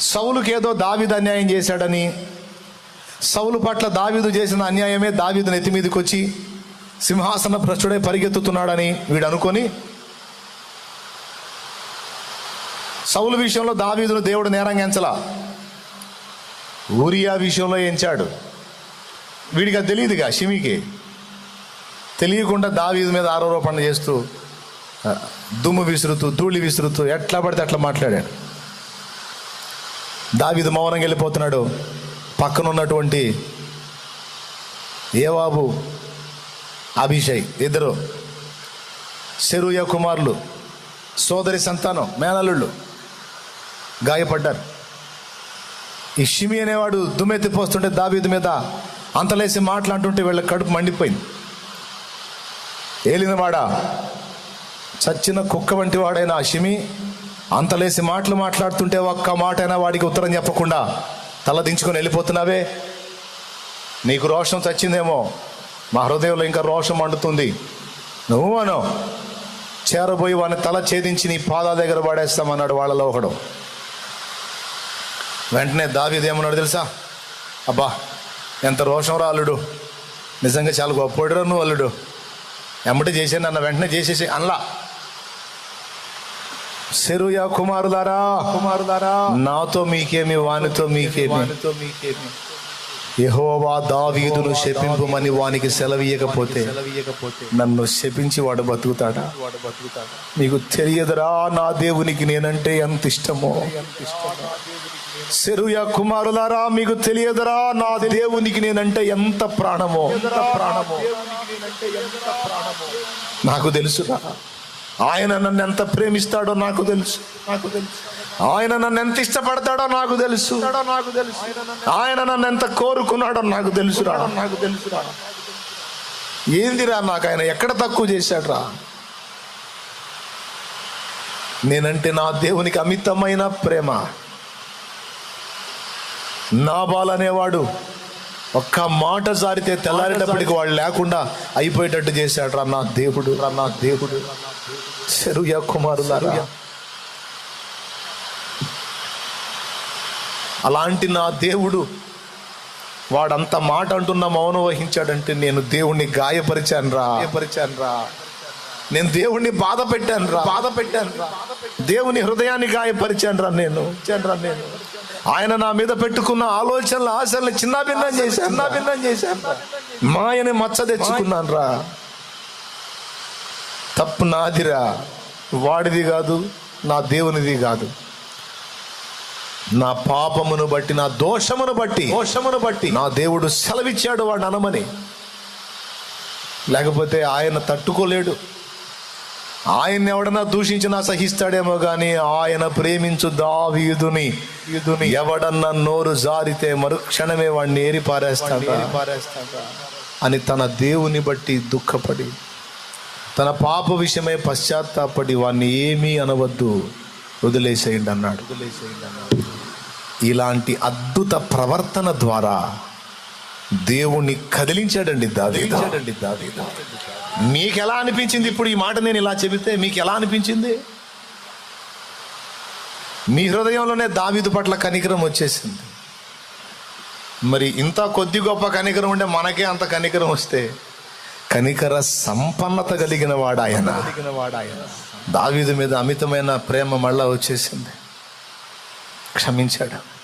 సౌలుకి ఏదో అన్యాయం చేశాడని సౌలు పట్ల దావిదు చేసిన అన్యాయమే దావిదు నెత్తి మీదకి వచ్చి సింహాసన భ్రష్టుడే పరిగెత్తుతున్నాడని వీడు అనుకొని సౌలు విషయంలో దావీదును దేవుడు నేరంగెంచలా ఊరియా విషయంలో ఎంచాడు. వీడిగా తెలియదుగా షిమికి. తెలియకుండా దావీదు మీద ఆరోపణ చేస్తూ దుమ్ము విసురుతూ ధూళి విసురుతూ ఎట్లా పడితే అట్లా మాట్లాడాడు. దావిదు మౌనంగా వెళ్ళిపోతున్నాడు. పక్కన ఉన్నటువంటి ఏవాబు అభిషయ్ ఇద్దరు శరూయ కుమారులు సోదరి సంతానం మేనల్లుళ్ళు గాయపడ్డారు. ఈ షిమి అనేవాడు దుమ్మెత్తిపోస్తుంటే దావీదు మీద అంతలేసి మాట్లాడుతుంటే వీళ్ళ కడుపు మండిపోయింది. ఏలినవాడా చచ్చిన కుక్క వంటి వాడైన ఆ షిమి అంతలేసి మాటలు మాట్లాడుతుంటే ఒక్క మాట అయినా వాడికి ఉత్తరం చెప్పకుండా తల దించుకొని వెళ్ళిపోతున్నావే? నీకు రోషం చచ్చిందేమో మా హృదయంలో ఇంకా రోషం అండుతుంది నువ్వు అను. చేరబోయి వాని తల ఛేదించి నీ పాదాల దగ్గర పడేస్తామన్నాడు వాళ్ళలో ఒకడు. వెంటనే దావిదేమన్నాడు తెలుసా? అబ్బా ఎంత రోషం రా అల్లుడు. నిజంగా చాలా గొప్పడురా నువ్వు అల్లుడు. ఎమ్మటి చేసాను అన్న వెంటనే చేసేసి అన్లా. సెరుయా కుమారులారా కుమారులారా నాతో మీకేమి వానితో మీకేమి? వానితో మీకేమి? యెహోవా దావీదును శపింపమని వానికి సెలవీయకపోతే నన్ను శపించి వాడు బతుకుతాడా? వాడు బతుకుతాడా? మీకు తెలియదురా నా దేవునికి నేనంటే ఎంత ఇష్టమో? సెరుయా కుమారులారా మీకు తెలియదురా నా దేవునికి నేనంటే ఎంత ప్రాణమో? ప్రాణమో? నాకు తెలుసురా. ఆయన నన్ను ఎంత ప్రేమిస్తాడో నాకు తెలుసు. నాకు తెలుసు. ఆయన నన్ను ఎంత ఇష్టపడతాడో నాకు తెలుసు. నాకు తెలుసు ఆయన నన్ను ఎంత కోరుకున్నాడో నాకు తెలుసురా నాకు తెలుసురా ఏందిరా నాకు ఆయన ఎక్కడ తక్కువ చేశాడ్రా నేనంటే నా దేవునికి అమితమైన ప్రేమ. నాబాల్ అనేవాడు ఒక్క మాట జారితే తెల్లారేటప్పటికి వాడు లేకుండా అయిపోయేటట్టు చేశాడు రా నా దేవుడు రా నా దేవుడు. చెరుయ కుమారులారా. అలాంటి నా దేవుడు వాడంత మాట అంటున్న మౌనం వహించాడంటే నేను దేవుణ్ణి గాయపరిచాను రా గాయపరిచాను రా నేను దేవుణ్ణి బాధ పెట్టాను రా. బాధ పెట్టాను రా. దేవుని హృదయాన్ని గాయపరిచాను రా నేను. రా నేను. ఆయన నా మీద పెట్టుకున్న ఆలోచనలు ఆశలు చిన్న భిన్నం చేశాను చిన్న భిన్నం చేశాను. మాయని మచ్చ తెచ్చుకున్నాను రా. తప్పు నాదిరా. వాడిది కాదు నా దేవునిది కాదు. నా పాపమును బట్టి నా దోషమును బట్టి దోషమును బట్టి నా దేవుడు సెలవిచ్చాడు వాడిని అనమని. లేకపోతే ఆయన తట్టుకోలేడు. ఆయన ఎవడన్నా దూషించినా సహిస్తాడేమో కానీ ఆయన ప్రేమించు దావీదుని యూదుని ఎవడన్నా నోరు జారితే మరుక్షణమే వాడిని ఏరి పారేస్తాడా? అని తన దేవుని బట్టి దుఃఖపడి తన పాప విషయమై పశ్చాత్తాపడి వాడిని ఏమీ అనవద్దు వదిలేసేయండి అన్నాడు ఇలాంటి అద్భుత ప్రవర్తన ద్వారా దేవుణ్ణి కదిలించాడండి దావీదండి దావీదు. మీకు ఎలా అనిపించింది ఇప్పుడు ఈ మాట నేను ఇలా చెబితే మీకు ఎలా అనిపించింది? మీ హృదయంలోనే దావీదు పట్ల కనికరం వచ్చేసింది. మరి ఇంత కొద్ది గొప్ప కనికరం ఉంటే మనకే అంత కనికరం వస్తే కనికర సంపన్నత కలిగిన అలిగిన వాడాయన. దావీదు మీద అమితమైన ప్రేమ మళ్ళా వచ్చేసింది. క్షమించాడు.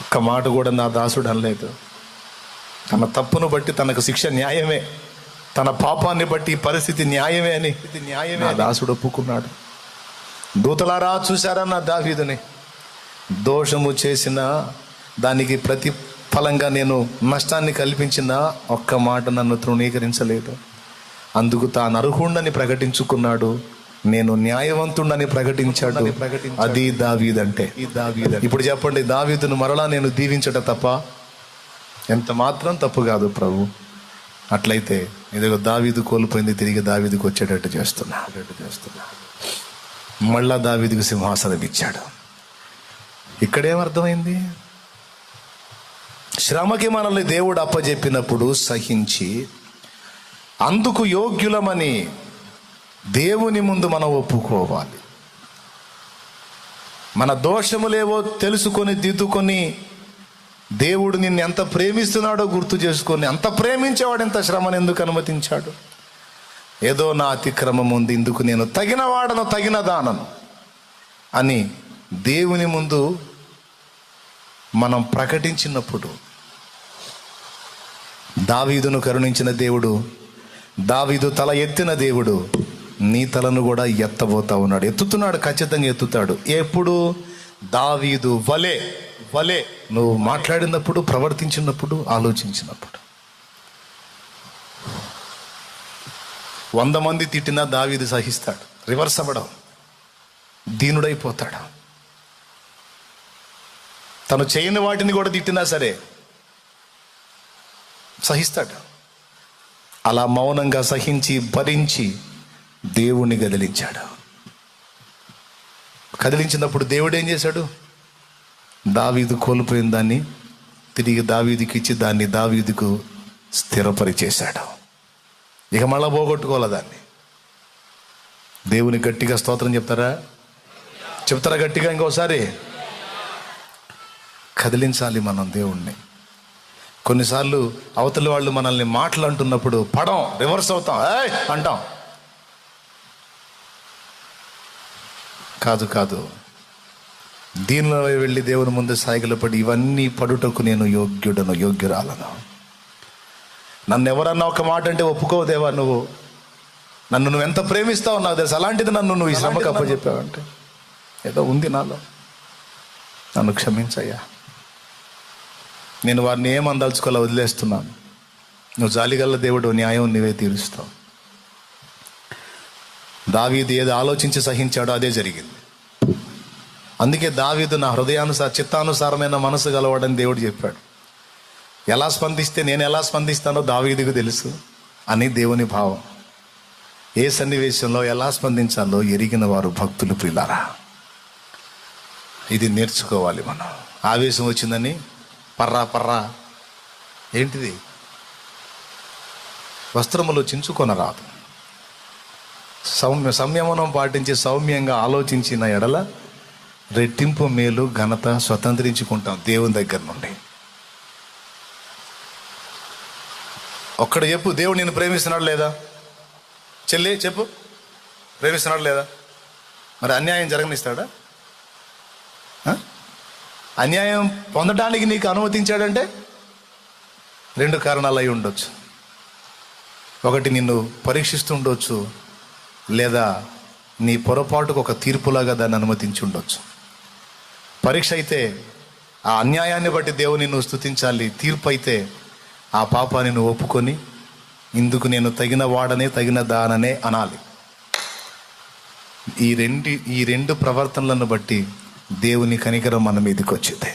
ఒక్క మాట కూడా నా దాసుడు అనలేదు తన తప్పును బట్టి తనకు శిక్ష న్యాయమే. తన పాపాన్ని బట్టి పరిస్థితి న్యాయమే అని. ఇది న్యాయమే దాసుడు ఒప్పుకున్నాడు. దూతలారా చూశారా నా దావీదుని? దోషము చేసిన దానికి ప్రతిఫలంగా నేను నష్టాన్ని కల్పించిన ఒక్క మాట నన్ను తృణీకరించలేదు. అందుకు తాను అర్హుండని ప్రకటించుకున్నాడు. నేను న్యాయవంతుడని ప్రకటించాడు. అది దావీద ఇప్పుడు చెప్పండి దావీదును మరలా నేను దీవించట తప్ప? ఎంత మాత్రం తప్పు కాదు ప్రభు. అట్లయితే ఇదిగో దావీదు కోల్పోయింది తిరిగి దావీదుకు వచ్చేటట్టు చేస్తున్నా. చేస్తున్నా. మళ్ళా దావీదుకు సింహాసనం ఇచ్చాడు. ఇక్కడేమర్థమైంది శ్రమకి మనల్ని దేవుడు అప్పజెప్పినప్పుడు సహించి అందుకు యోగ్యులమని దేవుని ముందు మనం ఒప్పుకోవాలి. మన దోషములేవో తెలుసుకొని దిద్దుకొని దేవుడు నిన్ను ఎంత ప్రేమిస్తున్నాడో గుర్తు చేసుకొని అంత ప్రేమించేవాడు ఎంత శ్రమను ఎందుకు అనుమతించాడు? ఏదో నా అతిక్రమం ఉంది ఇందుకు నేను తగిన వాడను తగిన దానను అని దేవుని ముందు మనం ప్రకటించినప్పుడు దావీదును కరుణించిన దేవుడు దావీదు తల ఎత్తిన దేవుడు నీ తలను కూడా ఎత్తబోతా ఉన్నాడు. ఎత్తుతున్నాడు ఖచ్చితంగా ఎత్తుతాడు. ఎప్పుడు? దావీదు వలే. వలే నువ్వు మాట్లాడినప్పుడు ప్రవర్తించినప్పుడు ఆలోచించినప్పుడు. వంద మంది తిట్టినా దావీది సహిస్తాడు. రివర్స్ అవ్వడం. దీనుడైపోతాడు. తను చేయని వాటిని కూడా తిట్టినా సరే సహిస్తాడు. అలా మౌనంగా సహించి భరించి దేవుణ్ణి కదిలించాడు కదిలించినప్పుడు దేవుడు ఏం చేశాడు? దావీదు కోల్పోయిన దాన్ని తిరిగి దావీదికి ఇచ్చి దాన్ని దావీదుకు స్థిరపరిచేశాడు. ఇక మళ్ళా పోగొట్టుకోవాలి దాన్ని? దేవుని గట్టిగా స్తోత్రం చెప్తారా? చెప్తారా గట్టిగా ఇంకోసారి? కదిలించాలి మనం దేవుణ్ణి. కొన్నిసార్లు అవతలి వాళ్ళు మనల్ని మాటలు అంటున్నప్పుడు పడం రివర్స్ అవుతాం. ఏయ్! అంటాం. కాదు కాదు. దీనిలో వెళ్ళి దేవుని ముందు సాగిలు పడి ఇవన్నీ పడుటకు నేను యోగ్యుడను యోగ్యురాలను. నన్ను ఎవరన్నా ఒక మాట అంటే ఒప్పుకోవు దేవా నువ్వు. నన్ను నువ్వు ఎంత ప్రేమిస్తావు నాకు తెలుసు. అలాంటిది నన్ను నువ్వు ఈ శ్రమకు అప్పచెప్పావంటే ఏదో ఉంది నాలో. నన్ను క్షమించయ్యా. నేను వారిని ఏం అందలుచుకోవాలో వదిలేస్తున్నాను. నువ్వు జాలిగల్ల దేవుడు న్యాయం నీవే తీరుస్తావు. దావీదు ఏది ఆలోచించి సహించాడో అదే జరిగింది. అందుకే దావీదు నా హృదయానుసార చిత్తానుసారమైన మనసు గలవాడని దేవుడు చెప్పాడు. ఎలా స్పందిస్తే నేను ఎలా స్పందిస్తానో దావీదికి తెలుసు. అని దేవుని భావం. ఏ సన్నివేశంలో ఎలా స్పందించాలో ఎరిగిన వారు భక్తులు ప్రిలారా. ఇది నేర్చుకోవాలి మనం. ఆవేశం వచ్చిందని పర్రా పర్రా. ఏంటిది? వస్త్రములు చించుకొనరాదు. సౌమ్య సంయమనం పాటించి సౌమ్యంగా ఆలోచించిన ఎడల రెట్టింపు మేలు ఘనత స్వతంత్రించుకుంటాం దేవుని దగ్గర నుండి. ఒక్కడ చెప్పు దేవుడు నేను ప్రేమిస్తున్నాడు లేదా? చెల్లి చెప్పు. ప్రేమిస్తున్నాడు లేదా? మరి అన్యాయం జరగనిస్తాడా? అన్యాయం పొందడానికి నీకు అనుమతించాడంటే రెండు కారణాలు అయి ఉండొచ్చు. ఒకటి నిన్ను పరీక్షిస్తుండొచ్చు లేదా నీ పొరపాటుకు ఒక తీర్పులాగా దాన్ని అనుమతించి ఉండొచ్చు. పరీక్ష అయితే ఆ అన్యాయాన్ని బట్టి దేవుని నువ్వు స్థుతించాలి తీర్పు అయితే ఆ పాపాన్ని నువ్వు ఒప్పుకొని ఇందుకు నేను తగిన వాడనే తగిన దాననే అనాలి. ఈ రెండు ఈ రెండు ప్రవర్తనలను బట్టి దేవుని కనికరం మన మీదకి వచ్చింది.